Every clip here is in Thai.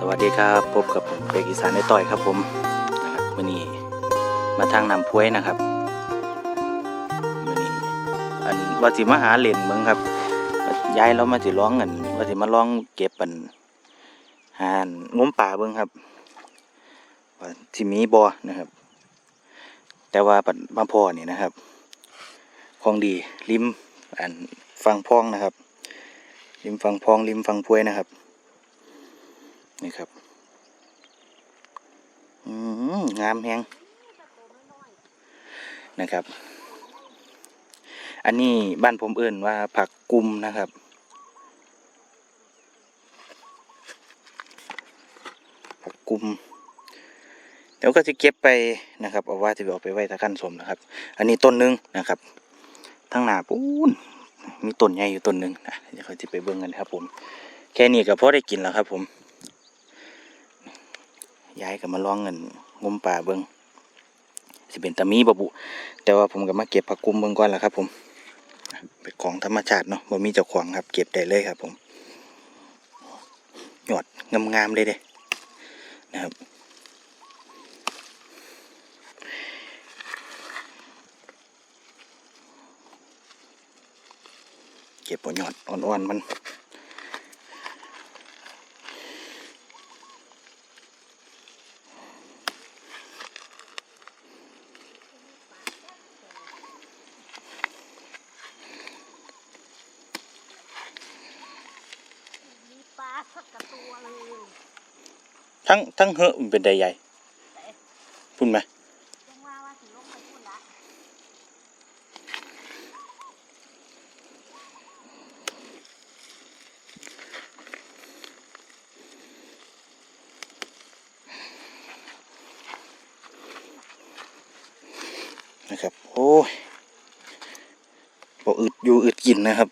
สวัสดีครับพบกับผมเด็กอีสานในต่อยครับผมนะครับมื่อนี้มาทางนำพวยนะครับมื่อนี้อันว่าสิมาหาเหรียญเมืองครับย้ายเรามาสิร้องกันว่าสิมาร้องเก็บปันหานงมป่าเบิ่งครับว่าที่มีบ่นะครับ แต่ว่าปันมาพอนี่นะครับของดีริมอันฟังพองนะครับริมฟังพองริมฟังพวยนะครับ นี่ครับ อืมงามแฮงนะครับ อันนี้บ้านผมเอื่นว่าผักกุมนะครับ ผักกุมเดี๋ยวก็จะเก็บไปนะครับ เอาว่าจะเอาไปไว้ตะกันสมนะครับ อันนี้ต้นหนึงนะครับทั้งหนาปูนมีต้นใหญ่อยู่ต้นหนึงนะเดี๋ยวเขาจะไปเบิ่งกันครับผม แค่นี้ก็พอได้กินแล้วครับผม ยายก็มาลองเงินงมป่าเบิงสิเป็นตามีบบุ แต่ว่าผมก็มาเก็บผักกุมเบิงก่อนแล้วครับ ผมเป็นของธรรมชาติเนาะบ่มีเจ้าของครับ เก็บได้เลยครับ ผมหยอดงามๆเลยเด้นะครับเก็บปหยอดอ่อนๆมัน มีปลาสักกระตัวเลย ทั้งทั้งเหอะมันเป็นใดใหญ่พุ่นไหมนะครับ โอ้ยบ่อึดอยู่อึดกินนะครับ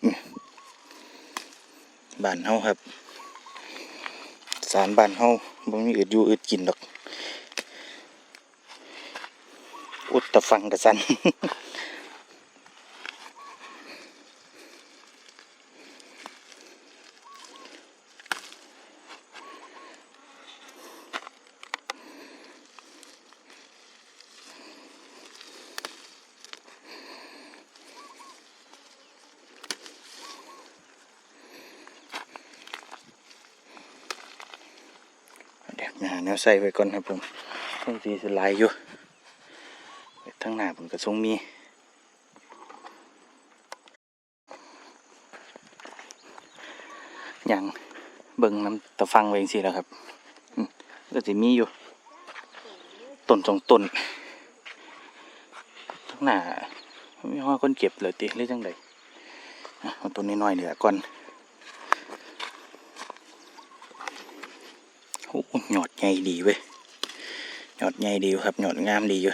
บ้านเฮาครับ สารบ้านเฮา บ่มีอึดอยู่อึดกินดอก อุดตะฟังกระสัน เดี๋ยวหาแนวใส่ไว้ก่อนครับผมต้องสีสลายอยู่ทั้งหน้าผมก็ทรงมีอย่างเบิ่งน้ำตะฟังไว้สิแล้วครับก็จะมีอยู่ต้นสองต้นทั้งหน้าไม่ว่าคนเก็บเลยติหรือจังใดอะเอาต้นน้อยๆเหลือก่อน โอ้ หยอดใหญ่ดีเว้ยหยอดใหญ่ดีครับหยอดงามดีอยู่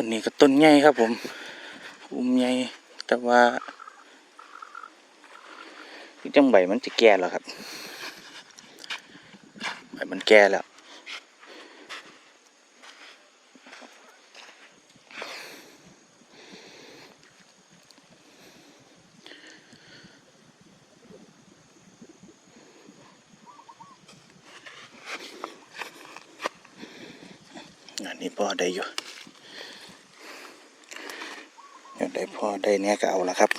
ต้นนี้ก็ต้นใหญ่ครับ ผม อุ้มใหญ่แต่ว่าที่จังใบมันจะแก่แล้วครับใบมันแก่แล้วนนี้พอได้อยู่เดี๋ยวได้ พอได้เนี้ยก็เอาละครับ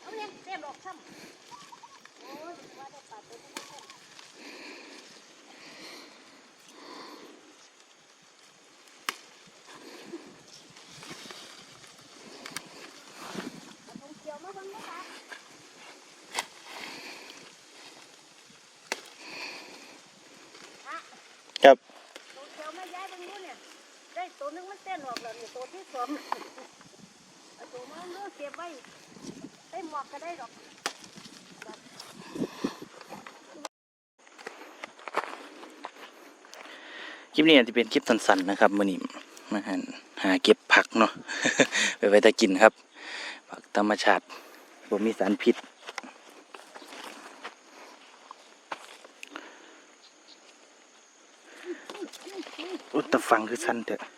เอาเนี่ยเรียบดอกซ้ำโอ้ยว่าได้ปลาตัวนี้ซ้ำเอาถุงเขียวมาเบิ่งนะคะ ครับ ตัวเขียวมาย้ายเบิ่งดูเนี่ยได้ ตัวนึงมันเต้นออกแล้วนี่ตัวที่สองตัวมาเลือกเก็บไว้ได้หมอกก็ได้ดอกคลิปนี้อาจจะเป็นคลิปสั้นๆนะครับมื่อนี้มาหาหาเก็บผักเนาะไปไว้แต่กินครับ ผักธรรมชาติบ่มีสารพิษอุตฟังคือสั้นเถอะ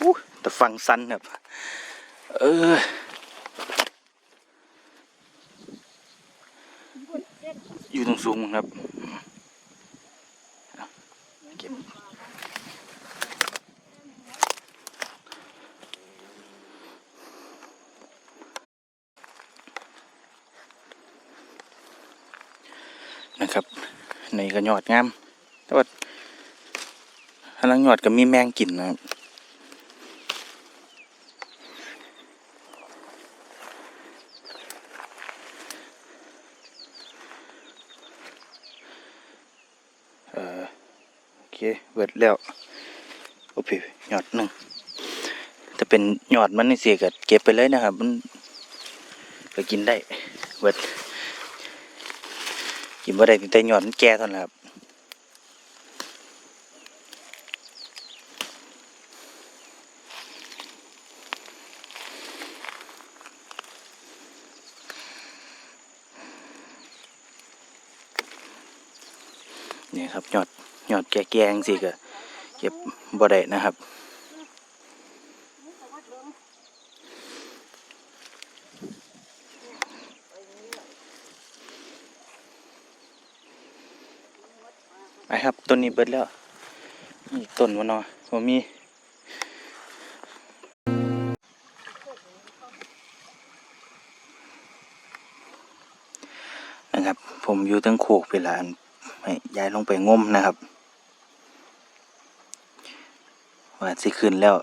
อู้แตะฟังสั้นครับเอออยู่ตรงสูงครับเก็บนะครับในกระยอดงามแต่ว่าถ้าลังยอดก็มีแมงกินนะครับ เออโอ เคเบิดแล้วโอเคหยอดหนึ่งถ้าเป็นหยอดมันนี่เสียก็เก็บไปเลยนะครับ มันก็กินได้เบิดกินบ่ได้แต่หยอดมันแก่เท่านั้นะครับนี่ครับหยอด ยอดแก่ๆจังซี่ก็เก็บบ่ได้นะครับไปครับต้นนี้เบิดแล้วนี่ต้นวะเนาะบ่มีนะครับ ผมอยู่ตั้งโคกเวลานให้ย้ายลงไปงมนะครับ ว่าสิขึ้นแล้ว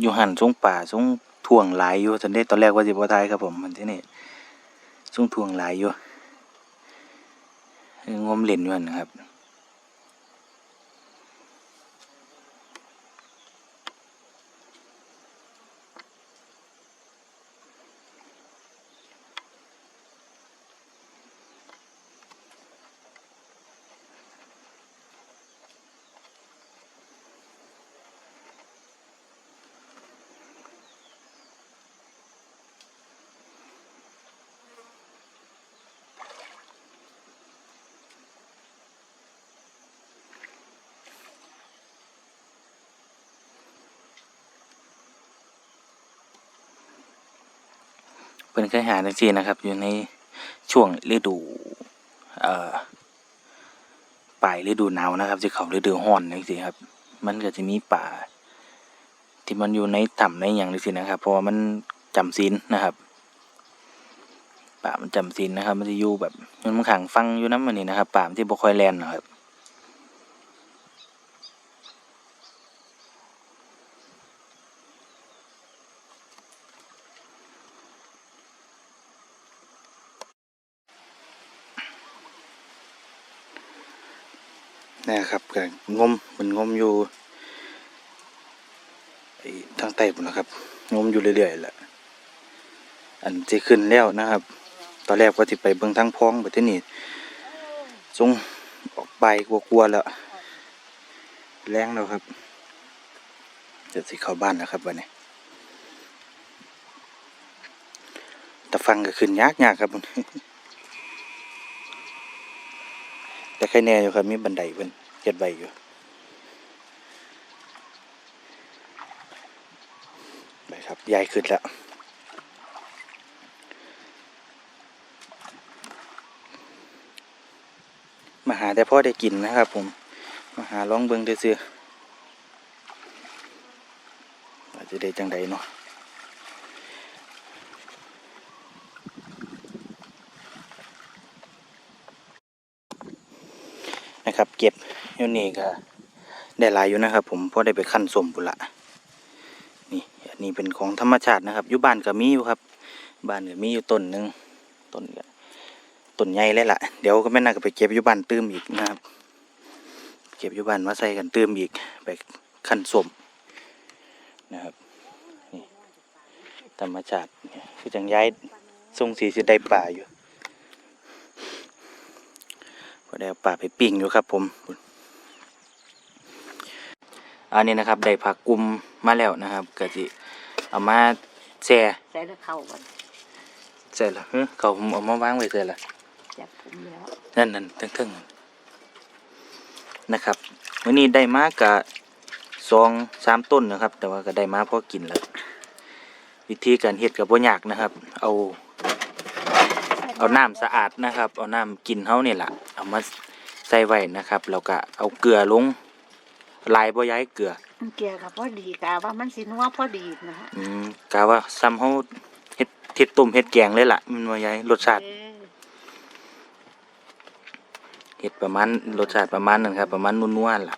อยู่หันทรงป่าทรงท่วงหลายอยู่ตอนนี้ตอนแรกว่าสิบ่ทายครับผมมันที่นี่ทรงท่วงหลายอยู่งมเล่นอยู่หันนะครับ พิ่นเคยหาจังซี่นะครับ อยู่ในช่วงฤดูเอ่อปลายฤดูหนาวนะครับสิเขาฤดูร้อนจังซี่ครับ มันก็จะมีป่า ที่มันอยู่ในถ้ำในหยังจังซี่นะครับ เพราะว่ามันจำศีลนะครับ ป่ามันจำศีลนะครับ มันจะอยู่แบบมันขังฟังอยู่นำอันนี้นะครับ ป่ามที่บ่ค่อยแลนนะครับ นะครับก็งมมันงมอยู่ไอ้ทางใต้พุ่นะครับ งมอยู่เรื่อยๆแหละอันที่ขึ้นแล้วนะครับ ตอนแรกว่าสิไปเบิ่งทางพ้องบัดทีนี้ทรงออกไปกลัวๆแล้วแรงแล้วครับเดี๋ยวสิเข้าบ้านแล้วครับวันนี้แต่ฟังก็ขึ้นยากๆครับแต่ใครแน่อยู่ครับมีบันไดเพิ่น เฮ็ดไว้อยู่ไปครับยายขึ้นแล้วมาหาแต่พ่อได้กินนะครับผม มาหาลองเบิ่งซื่อๆว่าจะได้จังใดเนาะนะครับเก็บ อยู่นี่ก็ได้หลายอยู่นะครับ ผมเพราะได้ไปขั้นสมบุละนี่อันนี้เป็นของธรรมชาตินะครับอยู่บ้านก็มีอยู่ครับ บ้านก็มีอยู่ต้นหนึ่งต้นก็ต้นใหญ่เลยล่ะ เดี๋ยวก็แม่น่าก็ไปเก็บอยู่บ้านตื้มอีกนะครับ เก็บอยู่บ้านมาใส่กันตื้มอีกไปขั้นสมนะครับนี่ธรรมชาติคือจังย้ายทรงสีสิได้ป่าอยู่พอได้เอาป่าไปปิ้งอยู่ครับผม อันนี้นะครับได้ผักกุมมาแล้วนะครับก็สิเอามาแช่ใส่แล้วเข้ากันใส่ละเฮ้ยเขาผมเอามาวางไว้ใส่ละจับผมแล้วนั่นนั่นทึ่งๆนะครับวันนี้ได้มากกะสองสามต้นนะครับ แต่ว่าก็ได้มาพอกินแล้ววิธีการเฮ็ดกับบ่ยากนะครับ เอา เอาน้ำสะอาดนะครับ เอาน้ำกินเฮานี่แหละเอามาใส่ไว้นะครับแล้วก็เอาเกลือลง ลายบ่ย้ายเกลือมันเกี่ยวกับพอดีกาว่ามันสินัวพอดีนะฮะอืมกะว่าซ้ำเฮาเฮ็ดเฮ็ดต้มเฮ็ดแกงเลยล่ะ มันบ่ย้ายรสชาติเออเฮ็ดประมาณรสชาติประมาณนั้นครับ ประมาณนัวๆล่ะ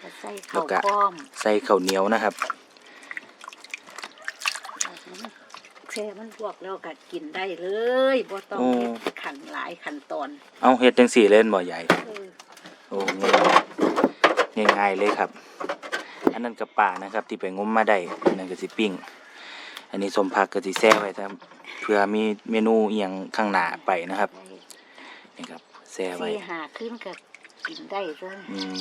ก็ใส่แล้ข้าววก็พร้อมใส่ข้าวเหนียวนะครับแช่มันพวกแล้วก็กินได้เลยบ่ต้องโอ้เฮ็ดขันหลายขั้นตอน เอาเฮ็ดจังสี่เล่นบ่ใหญ่เออโอ้ ง่ายง่ายๆเลยครับ อันนั้นกับป่านะครับ ที่ไปงมมาได้อันนั้นก็สิปิ้ง อันนี้สมผักก็สิแซ่ไว้ครับเพื่อมีเมนูเอียงข้างหน้าไปนะครับได้นี่ครับแซ่ไว้สี่หาขึ้นก็กินได้เลยอืม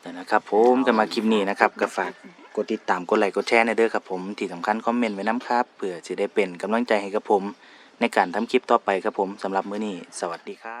แต่นะครับ ผมก็มาคลิปนี้นะครับก็ฝากกดติดตามกดไลค์กดแชร์ในเด้อครับผมที่สำคัญคอมเมนต์ไว้น้ำครับเพื่อจะได้เป็นกำลังใจให้กับผม ในการทำคลิปต่อไปครับผมสำหรับมื้อนี้ สวัสดีครับ